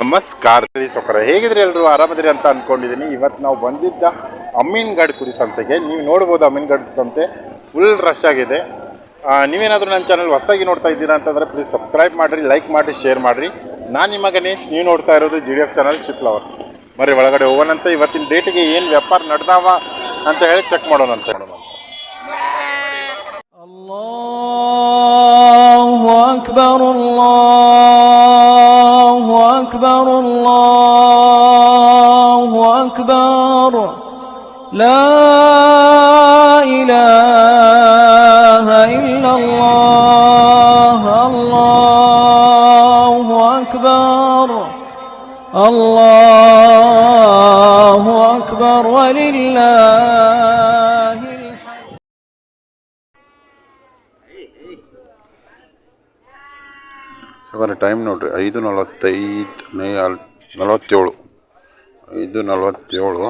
ನಮಸ್ಕಾರ ಸೊಕರ ಹೇಗಿದ್ರೆ ಎಲ್ಲರೂ ಆರಾಮದ್ರಿ ಅಂತ ಅನ್ಕೊಂಡಿದ್ದೀನಿ ಇವತ್ತು ನಾವು ಬಂದಿದ್ದ ಅಮೀನ್ಗಢ್ ಕುರಿ ಸಂತೆಗೆ. ನೀವು ನೋಡ್ಬೋದು ಅಮೀನ್ಗಡ್ ಸಂತೆ ಫುಲ್ ರಶ್ ಆಗಿದೆ. ನೀವೇನಾದರೂ ನನ್ನ ಚಾನಲ್ ಹೊಸದಾಗಿ ನೋಡ್ತಾ ಇದ್ದೀರಾ ಅಂತಂದ್ರೆ ಪ್ಲೀಸ್ ಸಬ್ಸ್ಕ್ರೈಬ್ ಮಾಡಿರಿ ಲೈಕ್ ಮಾಡಿರಿ ಶೇರ್ ಮಾಡಿರಿ. ನಾನು ನಿಮ್ಮ ಗಣೇಶ್. ನೀವು ನೋಡ್ತಾ ಇರೋದು G D F channel sheep lovers ಮರಿ ಒಳಗಡೆ ಹೋಗೋಣಂತ. ಇವತ್ತಿನ ಡೇಟಿಗೆ ಏನು ವ್ಯಾಪಾರ ನಡೆದಾವ ಅಂತ ಹೇಳಿ ಚೆಕ್ ಮಾಡೋಣ ಅಂತ ಟೈಮ್ ನೋಡ್ರಿ, ಐದು ನಲವತ್ತೈದು ಅಲ್ ನಲವತ್ತೇಳು, ಐದು ನಲವತ್ತೇಳು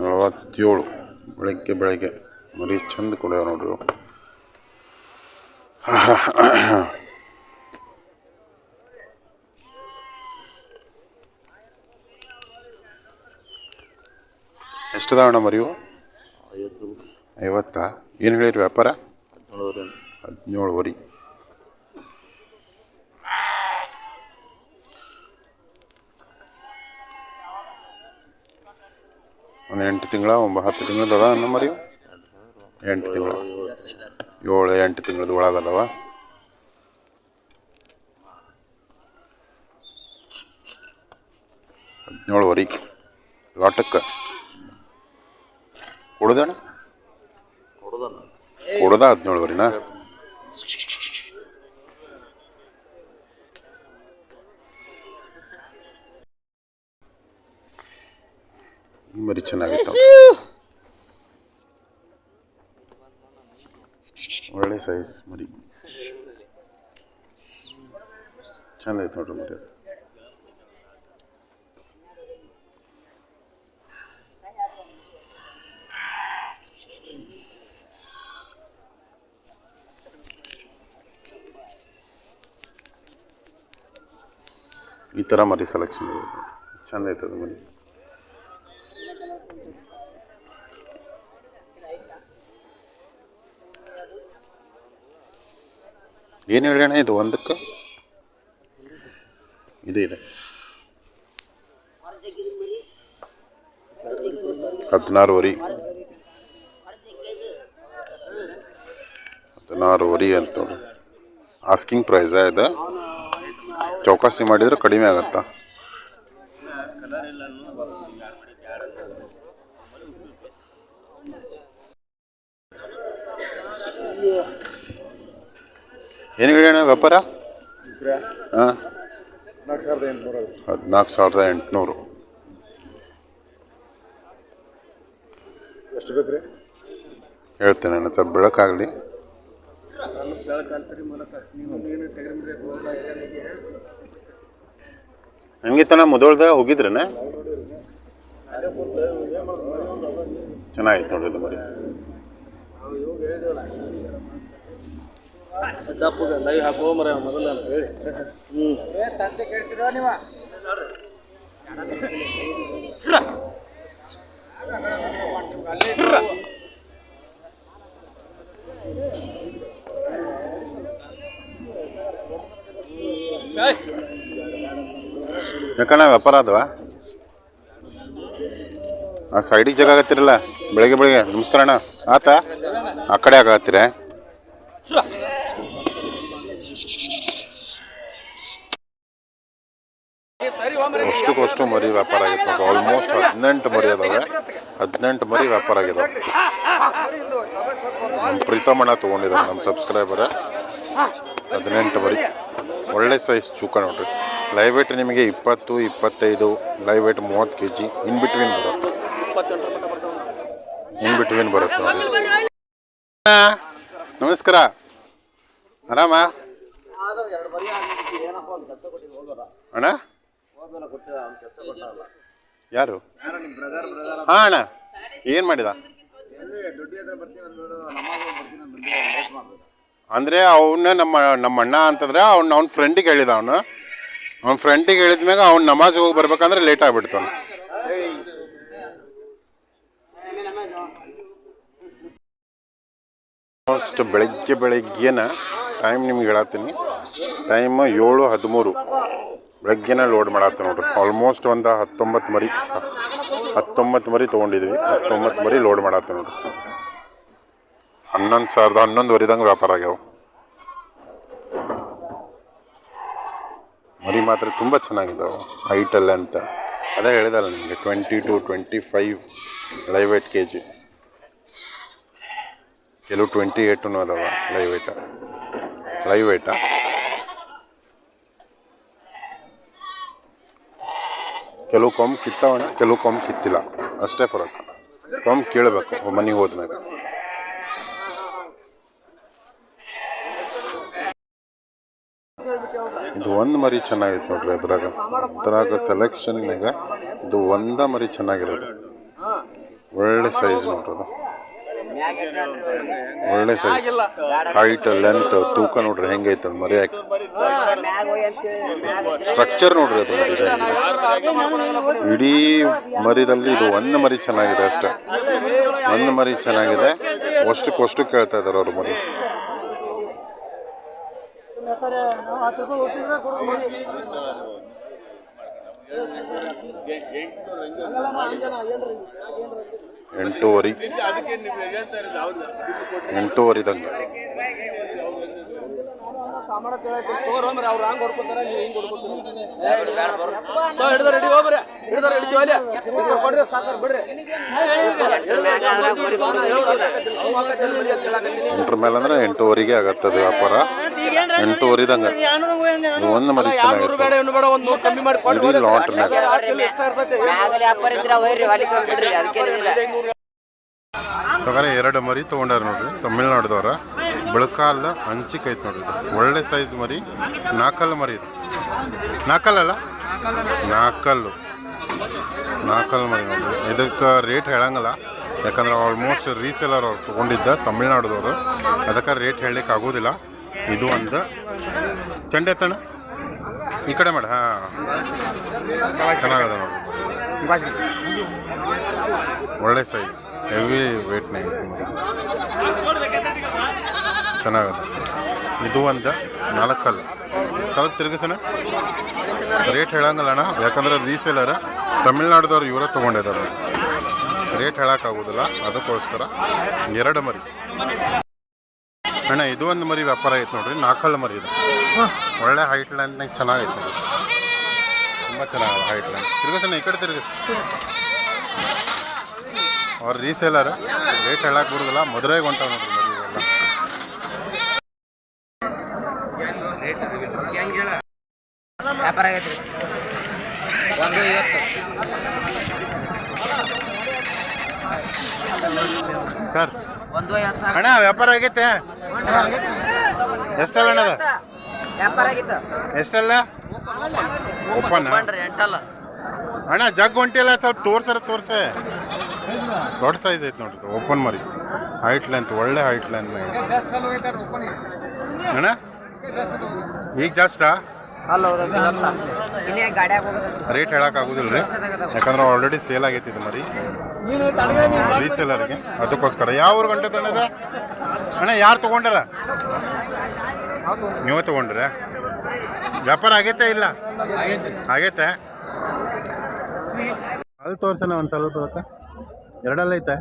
ನಲವತ್ತೇಳು, ಬೆಳಗ್ಗೆ ಬೆಳಗ್ಗೆ. ಮರಿ ಚಂದ ಕುಡಿಯೋ ನೋಡ್ರಿ ಎಷ್ಟದ ಮೇಡಮ್ ಮರಿವು ಐವತ್ತಾ? ಏನು ಹೇಳಿರಿ ವ್ಯಾಪಾರ? ಹದಿನೇಳುವರೆ ಒಂದು ಎಂಟು ತಿಂಗಳ ಒಂಬ ಹತ್ತು ತಿಂಗಳದ ಅದ ಅನ್ನ ಮರಿ ಎಂಟು ತಿಂಗಳು ಏಳು ಎಂಟು ತಿಂಗಳದ ಒಳಗದವ ಹದಿನೇಳುವರೆ ಲಾಟಕ್ಕೆ ಕೊಡುದಣ್ಣ ಕೊಡದ ಹದಿನೇಳುವರೆನಾ? ಮರಿ ಚೆನ್ನಾಗಿತ್ತು ಒಳ್ಳೆ ಸೈಜ್ ಮರಿ. ಚೆನ್ನಾಗಿತ್ತು ನೋಡ್ರಿ ಮರಿ ಅದು. ಈ ಥರ ಮರಿ ಸೆಲೆಕ್ಷನ್ ಚಂದ ಐತದ ಮರಿ ಏನು ಹೇಳೋಣ ಇದು ಒಂದಕ್ಕೆ? ಇದು ಇದೆ. ಹದಿನಾರುವರೆ. ಹದಿನಾರುವರೆ ಅಂತ ಆಸ್ಕಿಂಗ್ ಪ್ರೈಸ್ ಇದು? ಚೌಕಾಸಿ ಮಾಡಿದ್ರೆ ಕಡಿಮೆ ಆಗತ್ತಾ? ಏನು ಹೇಳೋಣ ವ್ಯಾಪಾರ? ಹಾಂ. ಹದಿನಾಲ್ಕು ಸಾವಿರದ ಎಂಟುನೂರು. ಎಷ್ಟು ಬೇಕ್ರಿ ಹೇಳ್ತೇನೆ ನನ್ನ ಸ್ವಲ್ಪ ಬೆಳಕಾಗಲಿ. ಹಂಗಿತ್ತನ ಮುದೋಳ್ದಾಗ ಹೋಗಿದ್ರನ? ಚೆನ್ನಾಗಿತ್ತು ನೋಡ್ರಿ ಮರಿ ದಪ್ಪಗೆ ಲೈ ಹಾಕೋ ಮರ ಮೊದಲ ಅಂತ ಹೇಳಿ. ಹ್ಞೂ ಯಾಕಣ್ಣ ವ್ಯಾಪಾರ ಅದವ ಆ ಸೈಡಿಗೆ ಜಾಗ ಆಗತ್ತಿರಲ್ಲ ಬೆಳಗ್ಗೆ ಬೆಳಗ್ಗೆ, ನಮಸ್ಕಾರ ಅಣ್ಣ. ಆತ? ಆ ಕಡೆ ಆಗತ್ತೀರ ಅಷ್ಟಕ್ಕಷ್ಟು ಮರಿ ವ್ಯಾಪಾರ ಆಗಿತ್ತು ಆಲ್ಮೋಸ್ಟ್ ಹದಿನೆಂಟು ಮರಿ ಅದಾವೆ. ಹದಿನೆಂಟು ಮರಿ ವ್ಯಾಪಾರ ಆಗಿದಾವೆ ನಮ್ಮ ಪ್ರೀತಮಣ್ಣ ತೊಗೊಂಡಿದ್ದಾರೆ ನಮ್ಮ ಸಬ್ಸ್ಕ್ರೈಬರ್ ಹದಿನೆಂಟು ಮರಿ. ಒಳ್ಳೆ ಸೈಜ್ ಚೂಕ ನೋಡ್ರಿ. ಲೈವ್ ವೇಟ್ ನಿಮಗೆ ಇಪ್ಪತ್ತು, ಇಪ್ಪತ್ತೈದು ಲೈವ್ ವೇಟ್ ಮೂವತ್ತು ಕೆ ಜಿ ಇನ್ ಬಿಟ್ವೀನ್ ಬರುತ್ತೆ. ಇನ್ ಬಿಟ್ವೀನ್ ಬರುತ್ತೆ. ನಮಸ್ಕಾರ. ಆರಾಮ? ಅಣ್ಣ? ಯಾರು? ಹಾಂ, ಅಣ್ಣ. ಏನು ಮಾಡಿದ? ಅಂದರೆ ಅವನ್ನ ನಮ್ಮ ನಮ್ಮ ಅಣ್ಣ ಅಂತಂದ್ರೆ ಅವ್ನು, ಅವ್ನ ಫ್ರೆಂಡಿಗೆ ಹೇಳಿದ ಅವನು. ಅವ್ನ ಫ್ರೆಂಡಿಗೆ ಹೇಳಿದ್ಮ್ಯಾಗ ಅವ್ನು ನಮಾಜ್ ಹೋಗಿ ಬರ್ಬೇಕಂದ್ರೆ ಲೇಟ್ ಆಗ್ಬಿಡ್ತಾನೆ ಆಲ್ಮೋಸ್ಟ್ ಬೆಳಗ್ಗೆ ಬೆಳಗ್ಗೆನ ಟೈಮ್ ನಿಮ್ಗೆ ಹೇಳತ್ತೀನಿ. ಟೈಮ್ ಏಳು ಹದಿಮೂರು. ಬೆಳಗ್ಗೆನ ಲೋಡ್ ಮಾಡತ್ತೆ ನೋಡ್ರಿ. ಆಲ್ಮೋಸ್ಟ್ ಒಂದು ಹತ್ತೊಂಬತ್ತು ಮರಿ ಹತ್ತೊಂಬತ್ತು ಮರಿ ತೊಗೊಂಡಿದ್ವಿ. ಹತ್ತೊಂಬತ್ತು ಮರಿ ಲೋಡ್ ಮಾಡತ್ತೆ ನೋಡ್ರಿ. ಹನ್ನೊಂದು ಸಾವಿರದ ಹನ್ನೊಂದುವರೆದಂಗೆ ವ್ಯಾಪಾರ ಆಗ್ಯಾವ. ಮರಿ ಮಾತ್ರ ತುಂಬ ಚೆನ್ನಾಗಿದ್ದಾವೆ ಹೈಟಲ್ಲ ಅಂತ. ಅದೇ ಹೇಳಿದಲ್ಲ ನಿಮಗೆ twenty two twenty five live weight KG G ಕೆಲವು ಟ್ವೆಂಟಿ ಏಟು ಅದಾವ ಲೈವ್ ಏಟ ಲೈವ್ ಏಟ ಕೆಲವು ಕೊಂಬ್ ಕಿತ್ತವಣ ಕೆಲವು ಕೊಂಬ್ ಕಿತ್ತಿಲ್ಲ. ಅಷ್ಟೇ ಫರಕ್. ಕೊಂಬ್ ಕೇಳಬೇಕು ಮನೆಗೆ ಹೋದ್ಮ್ಯಾಗ ಒಂದು ಮರಿ ಚೆನ್ನಾಗೈತೆ ನೋಡ್ರಿ ಅದ್ರಾಗ. ಅದ್ರಾಗ ಸೆಲೆಕ್ಷನ್ನಾಗ ಇದು ಒಂದ ಮರಿ ಚೆನ್ನಾಗಿರೋದು. ಒಳ್ಳೆ ಸೈಜ್ ನೋಡ್ರಿ ಅದು. ಒಳ್ಳೆ ಸೈಜ್ ಹೈಟ್ ಲೆಂತ್ ತೂಕ ನೋಡ್ರಿ ಹೆಂಗೈತೆ ಅದು ಮರಿ ಸ್ಟ್ರಕ್ಚರ್ ನೋಡ್ರಿ ಅದು ಹೆಂಗಿದೆ ಇಡೀ ಮರಿದಲ್ಲಿ ಇದು ಒಂದು ಮರಿ ಚೆನ್ನಾಗಿದೆ ಅಷ್ಟೇ. ಒಂದು ಮರಿ ಚೆನ್ನಾಗಿದೆ. ಅಷ್ಟಕ್ಕೆ ಅಷ್ಟು ಕೇಳ್ತಾ ಇದಾರೆ ಅವ್ರ ಮರಿ. ಎಂಟೂವರೆ ಎಂಟೂವರೆ. ತಂಗ ಅಲ್ಲಿ ಹಿಡ್ದಾರ ಕೊಡ್ರಿ ಸಾಕಾರ ಬಿಡ್ರಿ ಎಂಟ್ರ ಮೇಲೆ ಅಂದ್ರೆ ಎಂಟೂವರೆಗೆ ಆಗತ್ತದ ವ್ಯಾಪಾರ ಎಂಟೂವರೆದಂಗೆ. ಒಂದು ಮರಿ ಚೆನ್ನಾಗಿ ಸಗರೆ ಎರಡು ಮರಿ ತೊಗೊಂಡಾರ ನೋಡ್ರಿ ತಮಿಳ್ನಾಡ್ದವ್ರ. ಬೆಳಕಾಲ ಹಂಚಿಕೆ ಕೈ ಇದು ಒಳ್ಳೆ ಸೈಜ್ ಮರಿ ನಾಲ್ಕಲ್ಲು ಮರಿ ಇದು. ನಾಲ್ಕಲ್ಲಲ್ಲ ನಾಲ್ಕಲ್ಲು ನಾಲ್ಕಲ್ಲು ಮರಿ ನೋಡ್ರಿ. ಇದಕ್ಕೆ ರೇಟ್ ಹೇಳಂಗಿಲ್ಲ. ಯಾಕಂದ್ರೆ ಆಲ್ಮೋಸ್ಟ್ ರೀಸೇಲರ್ ಅವ್ರು ತೊಗೊಂಡಿದ್ದ ತಮಿಳ್ನಾಡದವರು. ಅದಕ್ಕೆ ರೇಟ್ ಹೇಳಲಿಕ್ಕೆ ಆಗೋದಿಲ್ಲ. ಇದು ಒಂದು ಚಂಡೆ ತಣ ಈ ಕಡೆ ಮೇಡ. ಹಾಂ. ಚೆನ್ನಾಗದ ನೋಡಿ ಒಳ್ಳೆ ಸೈಜ್ ಹೆವಿ ವೇಟ್ನೇ ಐತೆ ಚೆನ್ನಾಗದ. ಇದು ಒಂದು ನಾಲ್ಕಲ್ಲ. ಸ್ವಲ್ಪ ತಿರುಗಿಸೋಣ. ರೇಟ್ ಹೇಳಂಗಲ್ಲ ಅಣ್ಣ. ಯಾಕಂದ್ರೆ ರೀಸೇಲರ್ ತಮಿಳ್ನಾಡ್ದವ್ರು ಇವರೇ ತೊಗೊಂಡಿದ್ದಾರೆ ರೇಟ್ ಹೇಳೋಕ್ಕಾಗೋದಿಲ್ಲ. ಅದಕ್ಕೋಸ್ಕರ ಎರಡು ಮರಿ. ಅಣ್ಣ, ಇದು ಒಂದು ಮರಿ ವ್ಯಾಪಾರ ಐತೆ ನೋಡ್ರಿ. ನಾಲ್ಕಲ್ಲ ಮರಿ ಇದು. ಒಳ್ಳೆ ಹೈಟ್ ಲೈನ್ ಚೆನ್ನಾಗೈತೆ. ತುಂಬ ಚೆನ್ನಾಗಲ್ಲ ಹೈಟ್ ಲೈನ್ ತಿರುಗಿಸೋಣ, ಈ ಕಡೆ ತಿರುಗಿಸ್. ಅವ್ರ ರೀಸೇಲರ್ ರೇಟ್ ಹೇಳಕ್ಕೆ ಬರೋದಿಲ್ಲ. ಮದುವೆಗೆ ಹೊಂಟಾವ ನೋಡ್ರಿ ವ್ಯಾಪಾರ ಒಂದು ಐವತ್ತು ಸರ್. ಒಂದು ಐವತ್ತು ಸಾವಿರ. ಅಣ್ಣ ವ್ಯಾಪಾರ ಆಗೈತೆ ಎಷ್ಟಲ್ಲ ಅಣ್ಣ ಅದು ವ್ಯಾಪಾರ ಆಗಿತ್ತು. ಎಷ್ಟಲ್ಲ? ಓಪನ್ ಎಂಟಲ್ಲ ಅಣ್ಣ ಜಗ್ ಹೊಂಟಿಲ್ಲ ಸ್ವಲ್ಪ ತೋರ್ಸಾರ ತೋರ್ಸೆ. ದೊಡ್ಡ ಸೈಜ್ ಐತೆ ನೋಡ್ರಿ ಓಪನ್ ಮರಿ. ಹೈಟ್ ಲೆಂತ್ ಒಳ್ಳೆ ಹೈಟ್ ಲೆಂತ್ ಅಣ್ಣ ಈಗ ಜಾಸ್ಟಾ ರೇಟ್ ಹೇಳಕ್ ಆಗುದಿಲ್ಲ ರೀ ಯಾಕಂದ್ರೆ ಆಲ್ರೆಡಿ ಸೇಲ್ ಆಗೈತಿ ಇದು ಮರಿ ರೀಸೇಲರ್ಗೆ ಅದಕ್ಕೋಸ್ಕರ. ಯಾವ ಊರು ಗಂಟೆ ತಣ್ಣದ ಅಣ್ಣ ಯಾರು ತಗೊಂಡಾರ? ನೀವು ತಗೊಂಡ್ರ? ವ್ಯಾಪಾರ ಆಗೈತೆ ಇಲ್ಲ? ಆಗೈತೆ. ಅಲ್ಲಿ ತೋರ್ಸಣ ಒಂದು ಸ್ವಲ್ಪ ಅದಕ್ಕೆ ಎರಡಲ್ಲ ಐತೆ?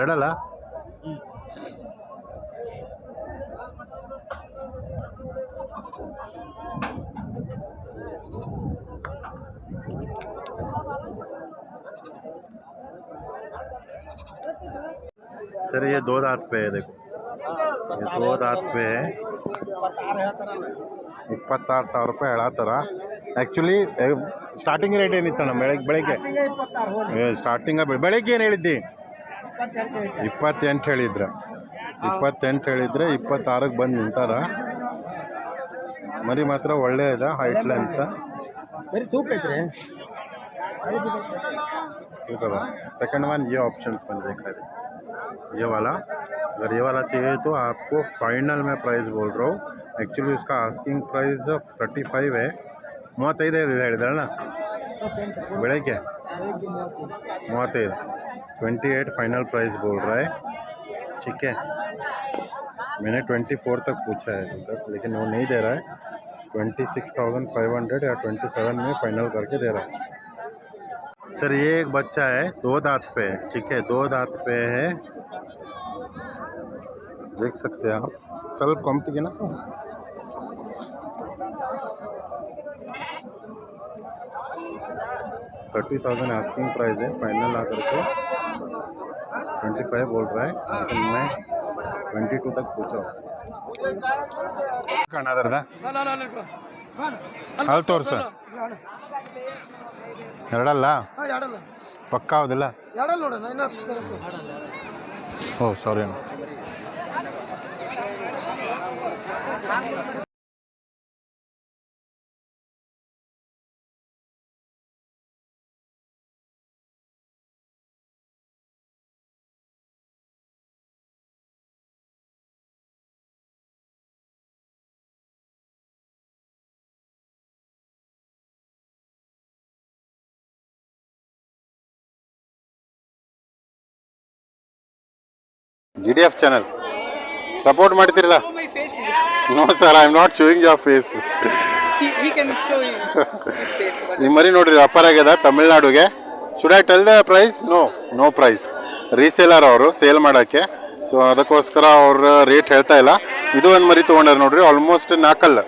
ಎರಡಲ್ಲ? सर ये दो दांत पे है देखो ये दो दांत पे है ಇಪ್ಪತ್ತಾರು ಸಾವಿರ ರೂಪಾಯಿ ಹೇಳತ್ತಾರ ಆ್ಯಕ್ಚುಲಿ ಸ್ಟಾರ್ಟಿಂಗ್ ರೇಟ್ ಏನಿತ್ತಣ್ಣ ಬೆಳಗ್ಗೆ ಬೆಳಗ್ಗೆ ಸ್ಟಾರ್ಟಿಂಗ ಬೆಳಗ್ಗೆ ಏನು ಹೇಳಿದ್ದಿ ಇಪ್ಪತ್ತೆಂಟು ಹೇಳಿದ್ರ ಇಪ್ಪತ್ತೆಂಟು ಹೇಳಿದ್ರೆ ಇಪ್ಪತ್ತಾರಕ್ಕೆ ಬಂದು ನಿಂತಾರ ಮರಿ ಮಾತ್ರ ಒಳ್ಳೆ ಇದೆ ಹೈಟ್ ಲೆಂತ್ ಬರೀ ತೂಕ ಐತ್ರಿ ठीक है सेकंड वन ये ऑप्शंस बन देख रहे थे ये वाला अगर ये वाला चाहिए तो आपको फाइनल में प्राइस बोल रहा हूँ एक्चुअली उसका आस्किंग प्राइस ತರ್ಟಿ ಫೈವ್ है ಮೂವತ್ತೈದು ಇದೆ ಹೇಳಿದ್ರಲ್ಲ ಬೆಳಗ್ಗೆ ಮೂವತ್ತೈದು ट्वेंटी एट फाइनल प्राइस बोल रहा है ठीक है मैंने ट्वेंटी फोर तक पूछा है अभी तक लेकिन वो नहीं दे रहा है twenty six thousand five hundred या ट्वेंटी सेवन में फाइनल करके दे रहा है सर ये एक बच्चा है दो दांत पे है ठीक है दो दांत पे है देख सकते हैं आप चल कम थी ना थर्टी थाउज़ेंड आस्किंग प्राइस है फाइनल आकर के ट्वेंटी फाइव बोल रहा है लेकिन मैं ट्वेंटी टू तक पूछा खाना दर्दा हल तोर सर ಎರಡಲ್ಲ? ಪಕ್ಕ ಹೌದಿಲ್ಲ? ಓ sorry G D F channel support ಮಾಡ್ತಿರಲ್ಲ? No sir I am not showing your face ನಿಮ್ಮ ಮರಿ ನೋಡ್ರಿ ಅಪ್ಪರ್ ಆಗ್ಯದ ತಮಿಳ್ನಾಡುಗೆ. Should I tell the price no no price reseller ಅವರು ಸೇಲ್ ಮಾಡೋಕ್ಕೆ. ಸೊ ಅದಕ್ಕೋಸ್ಕರ ಅವ್ರ ರೇಟ್ ಹೇಳ್ತಾ ಇಲ್ಲ. ಇದು ಒಂದು ಮರಿ ತೊಗೊಂಡಾರ ನೋಡ್ರಿ ಆಲ್ಮೋಸ್ಟ್ ನಾಲ್ಕಲ್ಲ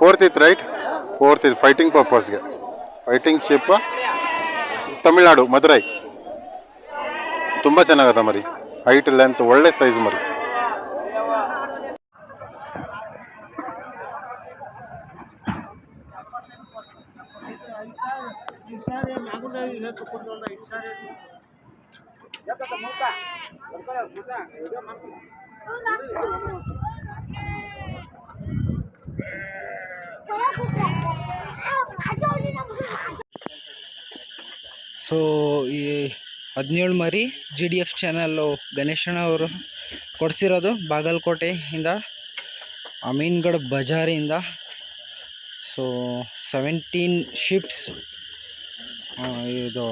ಫೋರ್ತ್ ಇತ್ತು ರೈಟ್ ಫೋರ್ತ್ ಇತ್ತು ಫೈಟಿಂಗ್ ಪರ್ಪಸ್ಗೆ ಫೈಟಿಂಗ್ ಶಿಪ್ ತಮಿಳ್ನಾಡು ಮದುರೈ. ತುಂಬ ಚೆನ್ನಾಗದ ಮರಿ. ಹೈಟ್ ಲೆಂತ್ ಒಳ್ಳೆ ಸೈಜ್ ಮರಿ. ಸೊ ಈ ಹದಿನೇಳು ಮರಿ ಜಿ ಡಿ ಎಫ್ ಚಾನಲ್ಲು ಗಣೇಶಣ್ಣ ಅವರು ಕೊಡಿಸಿರೋದು ಬಾಗಲಕೋಟೆಯಿಂದ ಅಮೀನ್ಗಢ ಬಜಾರಿಂದ. ಸೊ ಸೆವೆಂಟೀನ್ ಶಿಪ್ಸ್ ಇದು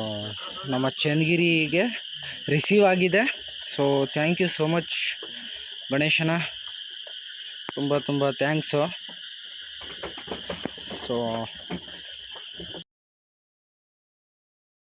ನಮ್ಮ ಚನ್ನಗಿರಿಗೆ ರಿಸೀವ್ ಆಗಿದೆ. So thank you so much ಗಣೇಶನ ತುಂಬ ತುಂಬ ಥ್ಯಾಂಕ್ಸು ಸೊ